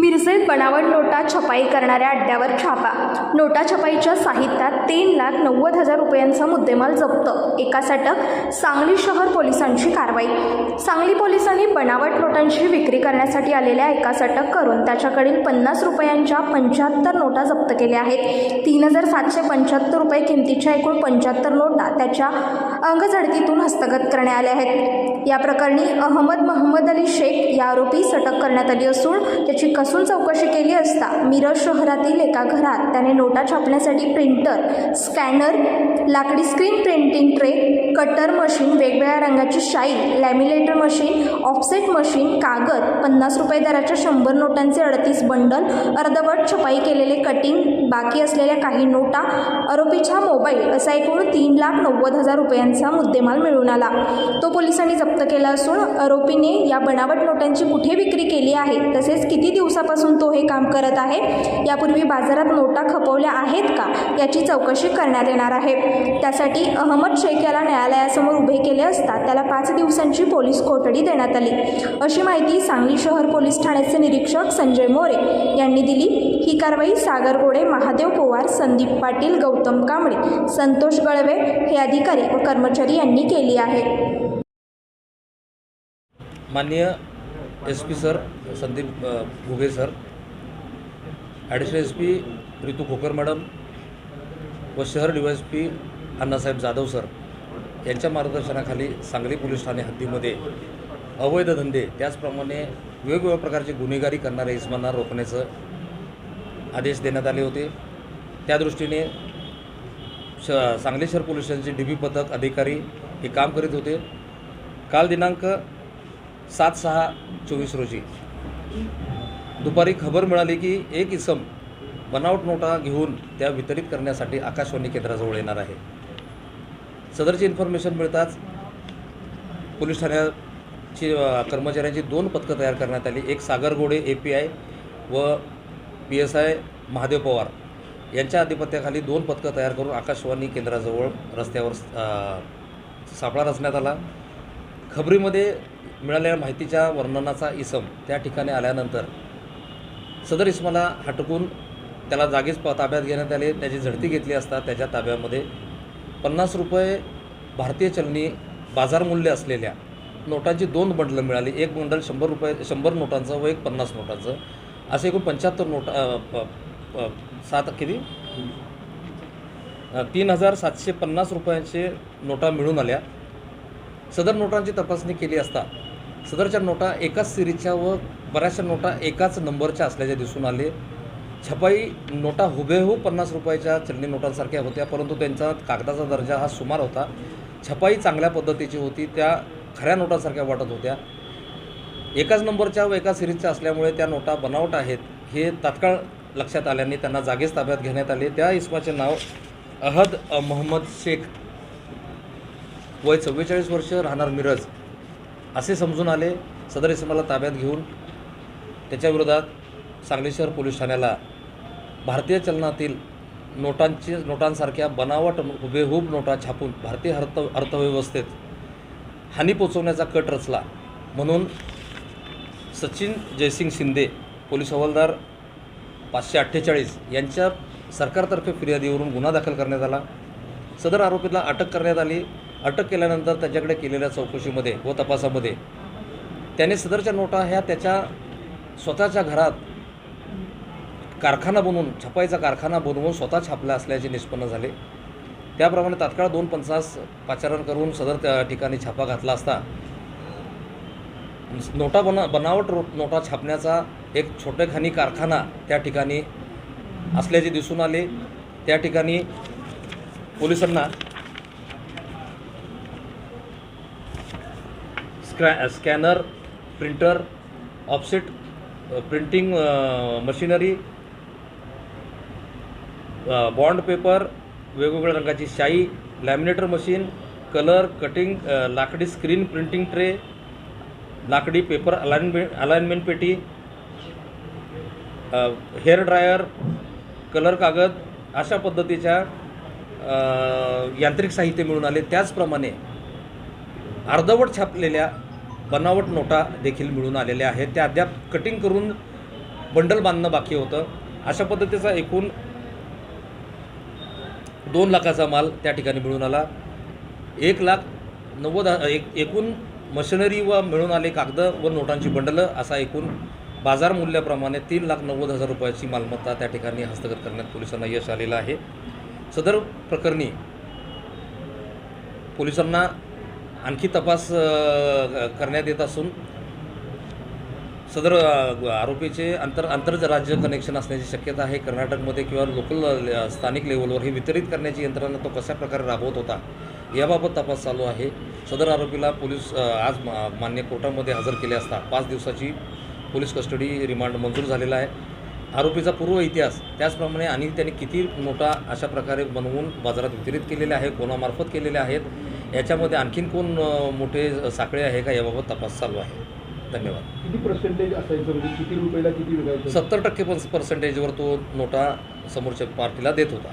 मिरजेत बनावट नोटा छपाई करणाऱ्या अड्ड्यावर छापा. नोटा छपाईच्या साहित्यात तीन लाख नव्वद हजार रुपयांचा मुद्देमाल जप्त. एका अटक सांगली शहर पोलिसांची कारवाई. सांगली पोलिसांनी बनावट नोटांची विक्री करण्यासाठी आलेल्या एका अटक करून त्याच्याकडील पन्नास रुपयांच्या पंच्याहत्तर नोटा जप्त केल्या आहेत. तीन हजार सातशे पंच्याहत्तर रुपये किमतीच्या एकूण पंच्याहत्तर नोटा त्याच्या अंगझडतीतून हस्तगत करण्यात आल्या आहेत. या प्रकरणी अहमद महम्मद अली शेख या आरोपीस अटक करण्यात आली असून त्याची कस कसून चौकशी केली असता मिरज शहरातील एका घरात त्याने नोटा छापण्यासाठी प्रिंटर स्कॅनर लाकडी screen printing tray cutter machine वेगवेगळ्या रंगाची शाई लॅमिनेटर मशीन ऑफसेट मशीन कागद पन्नास रुपये दराच्या शंभर नोटांचे अडतीस बंडल अर्धवट छपाई केलेले कटिंग बाकी असलेल्या काही नोटा आरोपीच्या मोबाईल असा एकूण तीन लाख नव्वद हजार रुपयांचा मुद्देमाल मिळून आला. तो पोलिसांनी जप्त केला असून आरोपीने या बनावट नोटांची कुठे विक्री केली आहे तसेच किती दिवसापासून तो हे काम करत आहे यापूर्वी बाजारात नोटा खपवल्या आहेत का याची चौकशी करण्यात येणार आहे. त्यासाठी अहमद शेख याला न्यायालयासमोर उभे केले असता त्याला पाच दिवसांची पोलीस कोठडी देण्यात आली. अशी माहिती सांगली शहर पोलीस ठाण्याचे निरीक्षक संजय मोरे यांनी दिली. ही कारवाई सागरगोडे महादेव पवार संदीप पाटील गौतम कांबळे संतोष गळवे हे अधिकारी व कर्मचारी यांनी केली आहे. माननीय S P sir Sandeep Ghuge sir additional S P Ritu Khokhar madam व शहर D S P Annasaheb Jadhav sir यांच्या मार्गदर्शनाखाली सांगली पोलीस ठाणे हद्दीमध्ये अवैध धंदे त्याचप्रमाणे वेगवेगळ्या प्रकारचे गुन्हेगारी करणाऱ्या इसमांना रोखण्याचं आदेश देण्यात आले होते. त्या दृष्टीने श सांगली शहर पोलीस स्टेशनचे डी बी पथक अधिकारी हे काम करीत होते. काल दिनांक सात सहा चोवीस रोजी. दुपारी खबर मिळाली की एक इसम बनावट नोटा घेऊन त्या वितरित करण्यासाठी आकाशवाणी केंद्राजवळ येणार आहे. सदरची इन्फॉर्मेशन मिळताच पोलीस ठाण्याची कर्मचाऱ्यांची दोन पथकं तयार करण्यात आली. एक Sagar Gode A P I व P S I Mahadev Pawar यांच्या आधिपत्याखाली दोन पथकं तयार करून आकाशवाणी केंद्राजवळ रस्त्यावर सापळा रचण्यात आला. खबरीमध्ये मिळालेल्या माहितीच्या वर्णनाचा इसम त्या ठिकाणी आल्यानंतर सदर इसमाला हटकून त्याला जागीच प ताब्यात घेण्यात आले. त्याची झडती घेतली असता त्याच्या ताब्यामध्ये पन्नास रुपये भारतीय चलनी बाजारमूल्य असलेल्या नोटांची दोन बंडलं मिळाली. एक बंडल शंभर रुपये शंभर नोटांचं व एक पन्नास नोटांचं. असे एकूण पंच्याहत्तर नोटा प- प- सात किती? तीन हजार सातशे पन्नास रुपयांचे नोटा मिळून आल्या. सदर नोटांची तपासणी केली असता सदरच्या नोटा एकाच सिरीजच्या व बऱ्याचशा नोटा एकाच नंबरच्या असल्याचे दिसून आले. छपाई नोटा हुबेहूब पन्नास रुपयाच्या चलनी नोटांसारख्या होत्या परंतु त्यांचा कागदाचा दर्जा हा सुमार होता. छपाई चांगल्या पद्धतीची होती त्या खऱ्या नोटांसारख्या वाटत होत्या. एकाच नंबरच्या व एका सिरीजच्या असल्यामुळे त्या नोटा बनावट आहेत हे तात्काळ लक्षात आल्याने त्यांना जागेच ताब्यात घेण्यात आले. त्या इस्माचे नाव अहद मोहम्मद शेख. वय चव्वेचाळीस वर्ष राहणार मिरज. असे समजून आले. सदर इसमाला ताब्यात घेऊन त्याच्याविरोधात सांगली शहर पोलीस ठाण्याला भारतीय चलनातील नोटांची नोटांसारख्या बनावट हुबेहूब नोटा छापून भारतीय अर्थ अर्थव्यवस्थेत हानी पोचवण्याचा कट रचला. म्हणून सचिन जयसिंग शिंदे पोलीस हवालदार पाचशे अठ्ठेचाळीस यांच्या सरकारतर्फे फिर्यादीवरून गुन्हा दाखल करण्यात आला. सदर आरोपीला अटक करण्यात आली. अटक केल्यानंतर त्याच्याकडे केलेल्या चौकशीमध्ये व तपासामध्ये त्याने सदरच्या नोटा ह्या त्याच्या स्वतःच्या घरात कारखाना बनवून छपाईचा कारखाना बनवून स्वतः छापला असल्याचे निष्पन्न झाले. त्याप्रमाणे तात्काळ दोन पंचास पाचारण करून सदर त्या ठिकाणी छापा घातला असता नोटा बना बनावट रो नोटा छापण्याचा एक छोटेखानी कारखाना त्या ठिकाणी असल्याचे दिसून आले. त्या ठिकाणी पोलिसांना स्क्रॅ scanner printer offset printing machinery bond paper वेगवेगळ्या रंगाची शाई लॅमिनेटर मशीन कलर कटिंग लाकडी स्क्रीन प्रिंटिंग ट्रे लाकडी पेपर अलाइनमेंट अलाइनमेंट पेटी हेअर ड्रायर कलर कागद अशा पद्धतीच्या यांत्रिक साहित्य मिळून आले. त्याचप्रमाणे अर्धवट छापलेल्या बनावट नोटा देखील मिळून आलेल्या आहेत. त्या अद्याप कटिंग करून बंडल बांधणं बाकी होतं. अशा पद्धतीचा एकूण दोन लाखाचा माल त्या ठिकाणी मिळून आला. एक लाख नव्वद एक एकूण मशिनरी व मिळून आले कागद व नोटांची बंडलं असा एकूण बाजार मूल्याप्रमाणे तीन लाख नव्वद हजार रुपयाची मालमत्ता त्या ठिकाणी हस्तगत करण्यात पोलिसांना यश आलेलं आहे. सदर प्रकरणी पोलिसांना आणखी तपास करण्यात येत असून सदर आरोपीचे आंतर आंतरराज्य कनेक्शन असण्याची शक्यता आहे. कर्नाटकमध्ये किंवा लोकल स्थानिक लेवलवर हे वितरित करण्याची यंत्रणा तो कशा प्रकारे राबवत होता याबाबत तपास चालू आहे. सदर आरोपीला पोलीस आज मा- मान्य कोर्टामध्ये हजर केले असता पाच दिवसाची पोलीस कस्टडी रिमांड मंजूर झालेला आहे. आरोपीचा पूर्व इतिहास त्याचप्रमाणे आणि त्यांनी किती नोटा अशा प्रकारे बनवून बाजारात वितरित केलेल्या आहे कोणामार्फत केलेल्या आहेत याच्यामध्ये आणखीन कोण मोठे साखळे आहे का याबाबत तपास चालू आहे. धन्यवाद. किती पर्सेंटेज असायचं? म्हणजे किती रुपयाला किती सत्तर टक्के पर्सेंटेजवर तो नोटा समोरच्या पार्टीला देत होता.